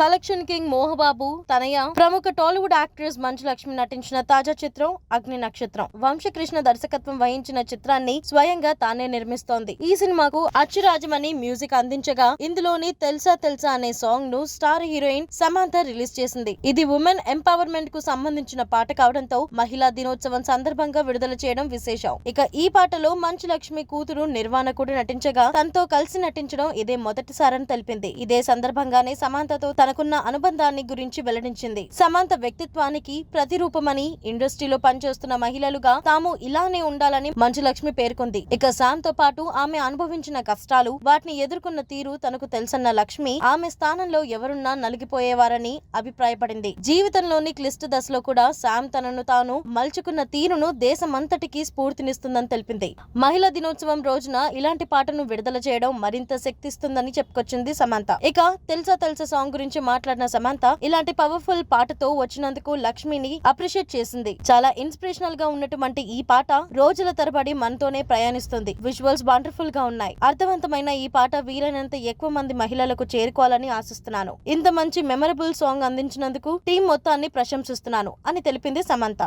Collection king మోహబాబు తనయ ప్రముఖ Tollywood actress Manchu Lakshmi నటించిన తాజా చిత్రం అగ్ని నక్షత్రం. వంశకృష్ణ దర్శకత్వం వహించిన చిత్రాన్ని స్వయంగా తానే నిర్మిస్తోంది. ఈ సినిమాకు అచ్చురాజమణి మ్యూజిక్ అందించగా ఇందులోని తెల్సా తెల్సా అనే సాంగ్ను స్టార్ హీరోయిన్ సమాంత రిలీజ్ చేసింది. ఇది ఉమెన్ ఎంపవర్మెంట్కు సంబంధించిన పాట కావడంతో మహిళా దినోత్సవం సందర్భంగా విడుదల చేయడం విశేషం. ఇక ఈ పాటలో మంచు లక్ష్మి కూతురు నిర్వాణ కూడా నటించగా తనతో కలిసి నటించడం ఇదే మొదటిసారని తెలిపింది. ఇదే సందర్భంగానే సమాంతతో తనకున్న అనుబంధాన్ని గురించి వెల్లడించింది. సమాంత వ్యక్తిత్వానికి ప్రతిరూపమని ఇండస్ట్రీలో పనిచేస్తున్న మహిళలుగా తాము ఇలానే ఉండాలని మంచు లక్ష్మి పేర్కొంది. ఇక శామ్తో పాటు ఆమె అనుభవించిన కష్టాలు వాటిని ఎదుర్కొన్న తీరు తనకు తెలుసన్న లక్ష్మి ఆమె స్థానంలో ఎవరున్నా నలిగిపోయేవారని అభిప్రాయపడింది. జీవితంలోని క్లిష్ట దశలో కూడా శామ్ తనను తాను మలుచుకున్న తీరును దేశమంతటికి స్ఫూర్తినిస్తుందని తెలిపింది. మహిళా దినోత్సవం రోజున ఇలాంటి పాటను విడుదల చేయడం మరింత శక్తిస్తుందని చెప్పుకొచ్చింది సమంత. ఇక తెలుసా తెలుసా సాంగ్ గురించి మాట్లాడిన సమంత ఇలాంటి పవర్ఫుల్ పాటతో వచ్చినందుకు లక్ష్మిని అప్రిషియేట్ చేసింది. చాలా ఇన్స్పిరేషనల్గా ఉన్నటువంటి ఈ పాట రోజుల తరబడి మనతోనే ప్రయాణిస్తుంది. విజువల్స్ వండర్ఫుల్గా ఉన్నాయి. అర్థవంతమైన ఈ పాట వీలైనంత ఎక్కువ మంది మహిళలకు చేరుకోవాలని ఆశిస్తున్నాను. ఇంత మంచి మెమరబుల్ సాంగ్ అందించినందుకు టీం మొత్తాన్ని ప్రశంసిస్తున్నాను అని తెలిపింది సమంత.